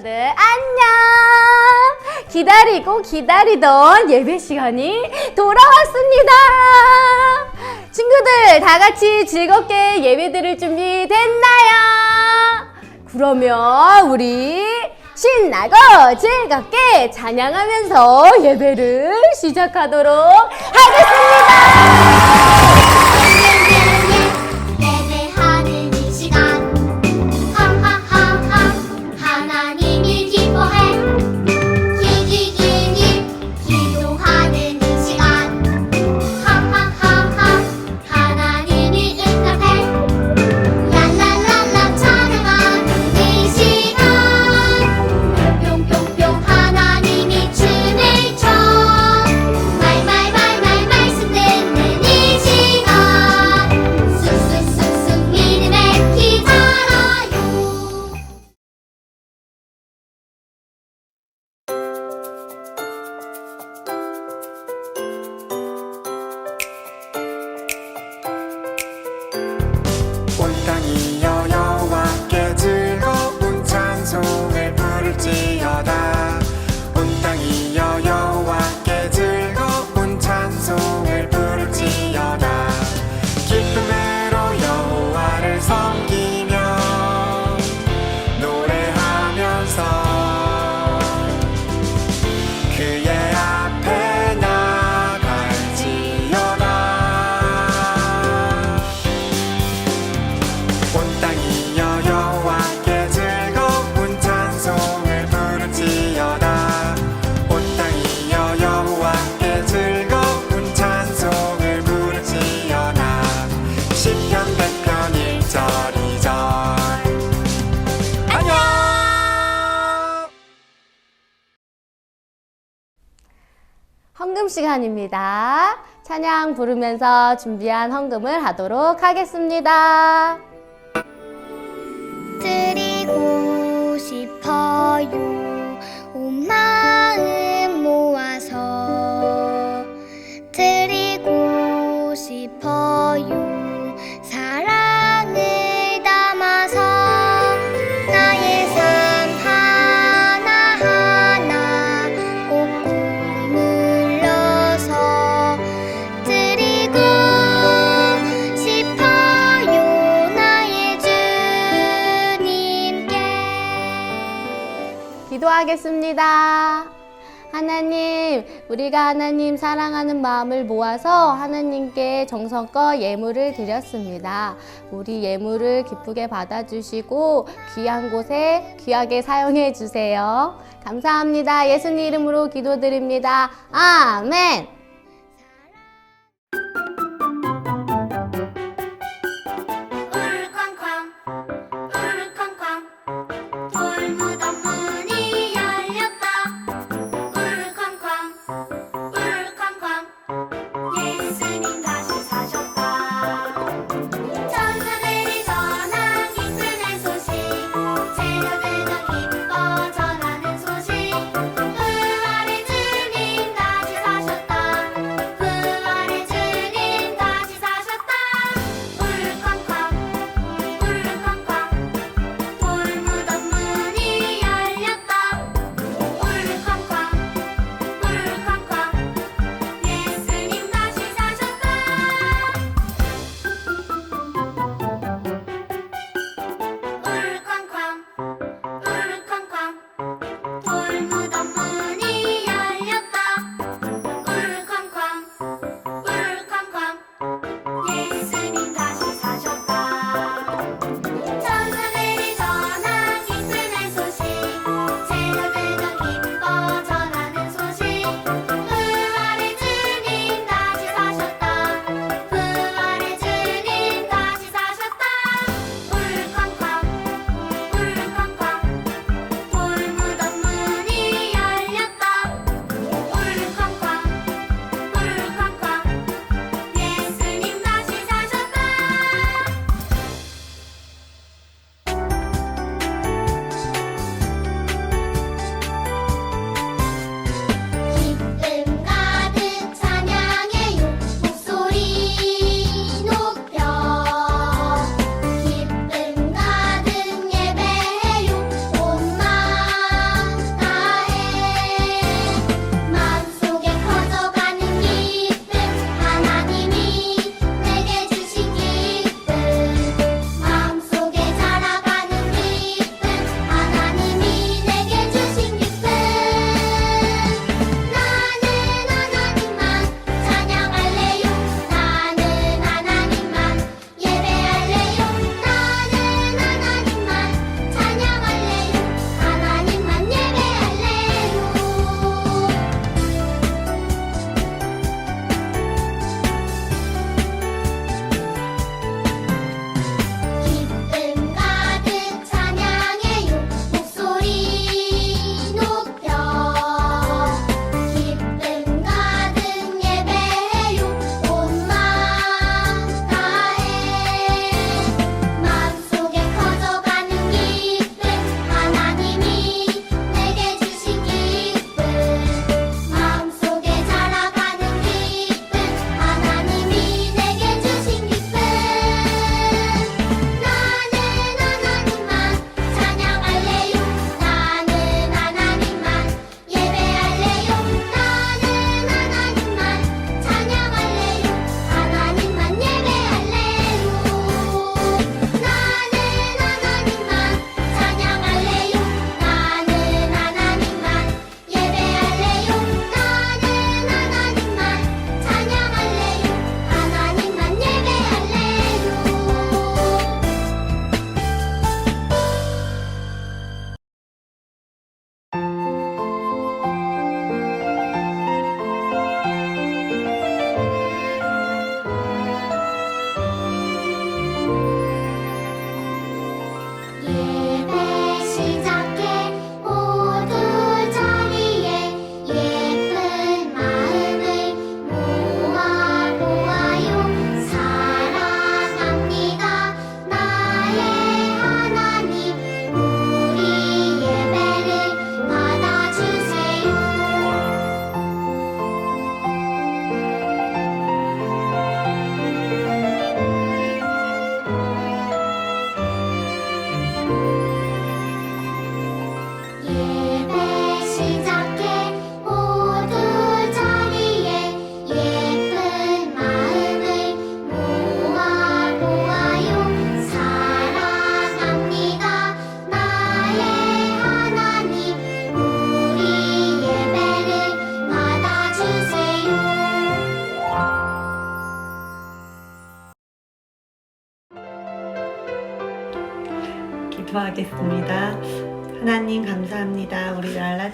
친구들 안녕! 기다리고 기다리던 예배 시간이 돌아왔습니다. 친구들 다 같이 즐겁게 예배 드릴 준비 됐나요? 그러면 우리 신나고 즐겁게 찬양하면서 예배를 시작하도록 하겠습니다. 헌금 시간입니다. 찬양 부르면서 준비한 헌금을 하도록 하겠습니다. 드리고 싶어요 온 마음 모아서 드리고 싶어요 기도하겠습니다. 하나님, 우리가 하나님 사랑하는 마음을 모아서 하나님께 정성껏 예물을 드렸습니다. 우리 예물을 기쁘게 받아주시고 귀한 곳에 귀하게 사용해 주세요. 감사합니다. 예수님 이름으로 기도드립니다. 아멘.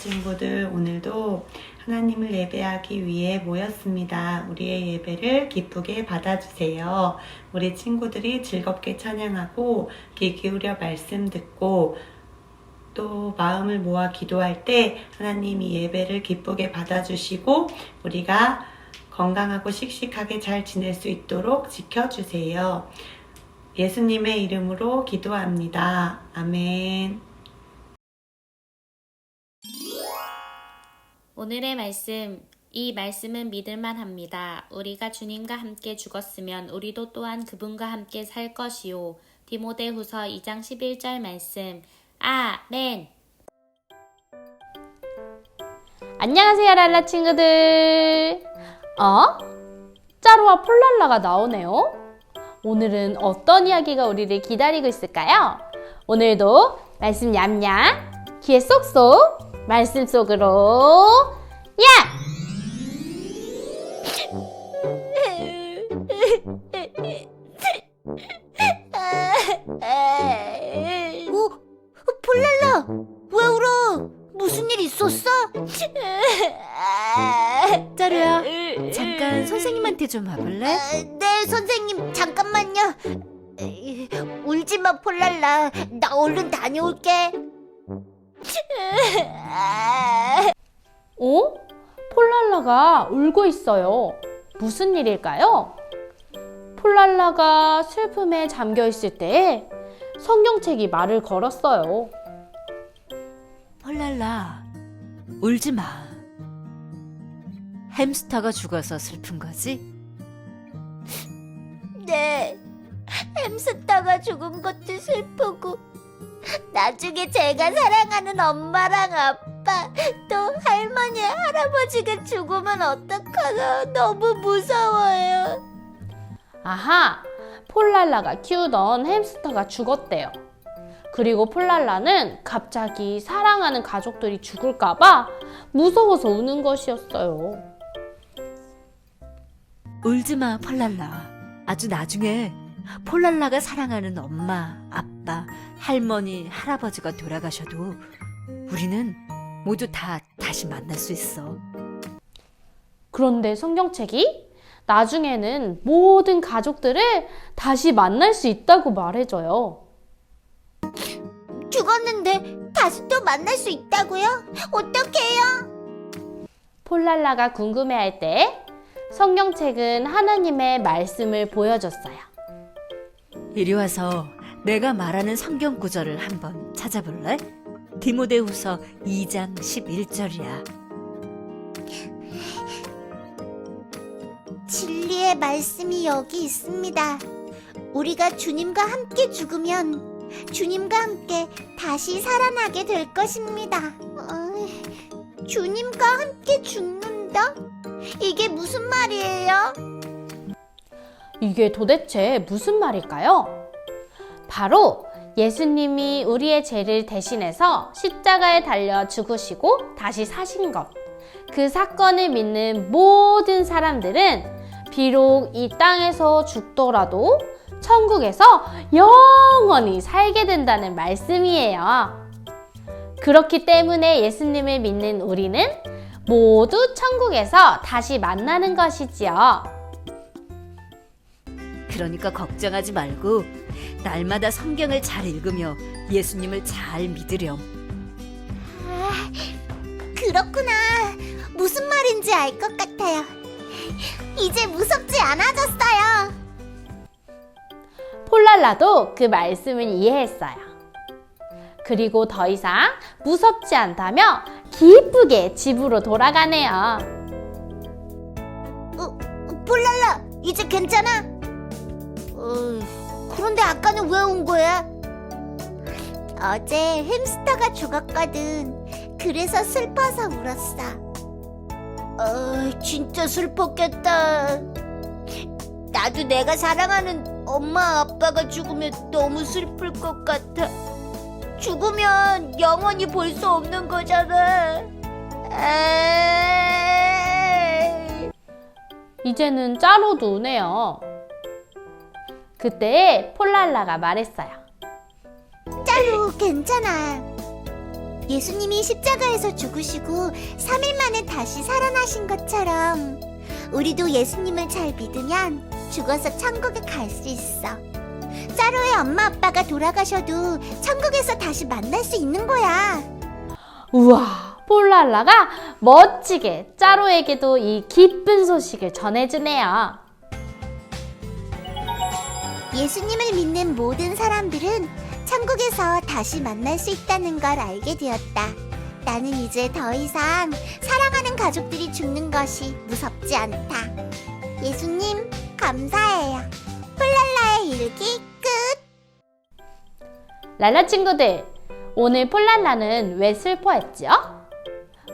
친구들 오늘도 하나님을 예배하기 위해 모였습니다. 우리의 예배를 기쁘게 받아주세요. 우리 친구들이 즐겁게 찬양하고 귀 기울여 말씀 듣고 또 마음을 모아 기도할 때 하나님이 예배를 기쁘게 받아주시고 우리가 건강하고 씩씩하게 잘 지낼 수 있도록 지켜주세요. 예수님의 이름으로 기도합니다. 아멘. 오늘의 말씀. 이 말씀은 믿을만 합니다. 우리가 주님과 함께 죽었으면 우리도 또한 그분과 함께 살 것이요. 디모데 후서 2장 11절 말씀. 아멘. 안녕하세요, 랄라 친구들. 어? 짜루와 폴랄라가 나오네요. 오늘은 어떤 이야기가 우리를 기다리고 있을까요? 오늘도 말씀 얌얌, 귀에 쏙쏙, 말씀 속으로 야! 어? 폴랄라 왜 울어? 무슨 일 있었어? 짜루야, 잠깐 선생님한테 좀 와볼래? 네 선생님 잠깐만요 에이, 울지 마 폴랄라 나 얼른 다녀올게 어? 폴랄라가 울고 있어요. 무슨 일일까요? 폴랄라가 슬픔에 잠겨 있을 때 성경책이 말을 걸었어요. 폴랄라, 울지 마. 햄스터가 죽어서 슬픈 거지? 네 햄스터가 죽은 것도 슬프고 나중에 제가 사랑하는 엄마랑 아빠 또 할머니 할아버지가 죽으면 어떡하나 너무 무서워요 아하! 폴랄라가 키우던 햄스터가 죽었대요. 그리고 폴랄라는 갑자기 사랑하는 가족들이 죽을까봐 무서워서 우는 것이었어요. 울지 마, 폴랄라. 아주 나중에 폴랄라가 사랑하는 엄마, 아빠, 할머니, 할아버지가 돌아가셔도 우리는 모두 다 다시 만날 수 있어. 그런데 성경책이 나중에는 모든 가족들을 다시 만날 수 있다고 말해줘요. 죽었는데 다시 또 만날 수 있다고요? 어떡해요? 폴랄라가 궁금해할 때 성경책은 하나님의 말씀을 보여줬어요. 이리 와서 내가 말하는 성경 구절을 한번 찾아볼래? 디모데후서 2장 11절이야. 진리의 말씀이 여기 있습니다. 우리가 주님과 함께 죽으면 주님과 함께 다시 살아나게 될 것입니다. 어, 주님과 함께 죽는다? 이게 무슨 말이에요? 이게 도대체 무슨 말일까요? 바로 예수님이 우리의 죄를 대신해서 십자가에 달려 죽으시고 다시 사신 것. 그 사건을 믿는 모든 사람들은 비록 이 땅에서 죽더라도 천국에서 영원히 살게 된다는 말씀이에요. 그렇기 때문에 예수님을 믿는 우리는 모두 천국에서 다시 만나는 것이지요. 그러니까 걱정하지 말고 날마다 성경을 잘 읽으며 예수님을 잘 믿으렴. 그렇구나. 무슨 말인지 알 것 같아요. 이제 무섭지 않아졌어요. 폴랄라도 그 말씀을 이해했어요. 그리고 더 이상 무섭지 않다며 기쁘게 집으로 돌아가네요. 폴랄라, 이제 괜찮아? 어, 그런데 아까는 왜 온 거야? 어제 햄스터가 죽었거든. 그래서 슬퍼서 울었어. 어, 진짜 슬펐겠다. 나도 내가 사랑하는 엄마 아빠가 죽으면 너무 슬플 것 같아. 죽으면 영원히 볼 수 없는 거잖아. 에이. 이제는 짜로도 우네요. 그때 폴랄라가 말했어요. 짜루 괜찮아. 예수님이 십자가에서 죽으시고 3일 만에 다시 살아나신 것처럼 우리도 예수님을 잘 믿으면 죽어서 천국에 갈 수 있어. 짜루의 엄마 아빠가 돌아가셔도 천국에서 다시 만날 수 있는 거야. 우와, 폴랄라가 멋지게 짜로에게도 이 기쁜 소식을 전해주네요. 예수님을 믿는 모든 사람들은 천국에서 다시 만날 수 있다는 걸 알게 되었다. 나는 이제 더 이상 사랑하는 가족들이 죽는 것이 무섭지 않다. 예수님, 감사해요. 폴랄라의 일기 끝! 랄라 친구들, 오늘 폴랄라는 왜 슬퍼했지요?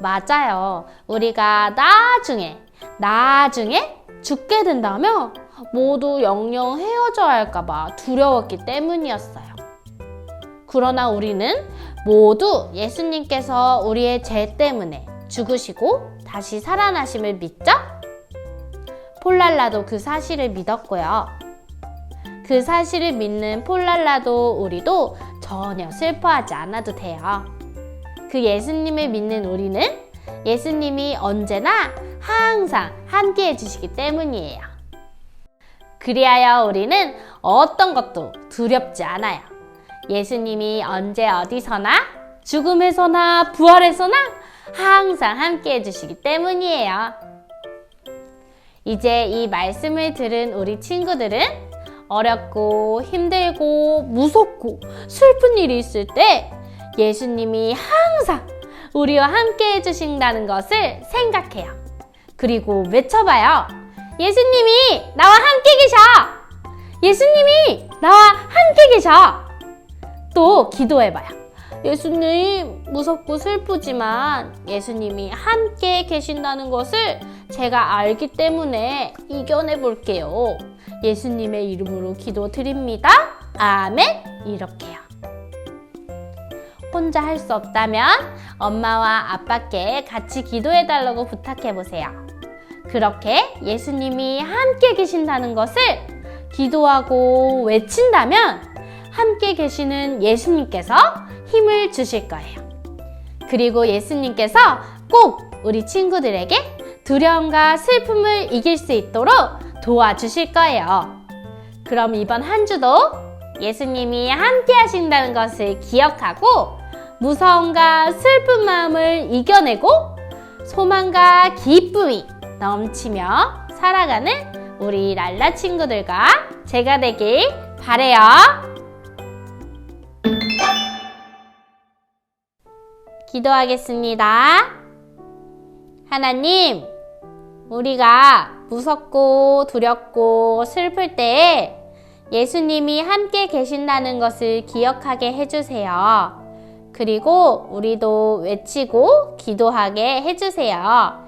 맞아요. 우리가 나중에, 나중에 죽게 된다며 모두 영영 헤어져야 할까봐 두려웠기 때문이었어요. 그러나 우리는 모두 예수님께서 우리의 죄 때문에 죽으시고 다시 살아나심을 믿죠? 폴랄라도 그 사실을 믿었고요. 그 사실을 믿는 폴랄라도 우리도 전혀 슬퍼하지 않아도 돼요. 그 예수님을 믿는 우리는 예수님이 언제나 항상 함께 해주시기 때문이에요. 그리하여 우리는 어떤 것도 두렵지 않아요. 예수님이 언제 어디서나 죽음에서나 부활에서나 항상 함께 해주시기 때문이에요. 이제 이 말씀을 들은 우리 친구들은 어렵고 힘들고 무섭고 슬픈 일이 있을 때 예수님이 항상 우리와 함께 해주신다는 것을 생각해요. 그리고 외쳐봐요. 예수님이 나와 함께 계셔! 예수님이 나와 함께 계셔! 또 기도해봐요. 예수님, 무섭고 슬프지만 예수님이 함께 계신다는 것을 제가 알기 때문에 이겨내 볼게요. 예수님의 이름으로 기도드립니다. 아멘. 이렇게요. 혼자 할 수 없다면 엄마와 아빠께 같이 기도해 달라고 부탁해 보세요. 그렇게 예수님이 함께 계신다는 것을 기도하고 외친다면 함께 계시는 예수님께서 힘을 주실 거예요. 그리고 예수님께서 꼭 우리 친구들에게 두려움과 슬픔을 이길 수 있도록 도와주실 거예요. 그럼 이번 한 주도 예수님이 함께 하신다는 것을 기억하고 무서움과 슬픈 마음을 이겨내고 소망과 기쁨이 넘치며 살아가는 우리 랄라 친구들과 제가 되길 바래요. 기도하겠습니다. 하나님, 우리가 무섭고 두렵고 슬플 때에 예수님이 함께 계신다는 것을 기억하게 해주세요. 그리고 우리도 외치고 기도하게 해주세요.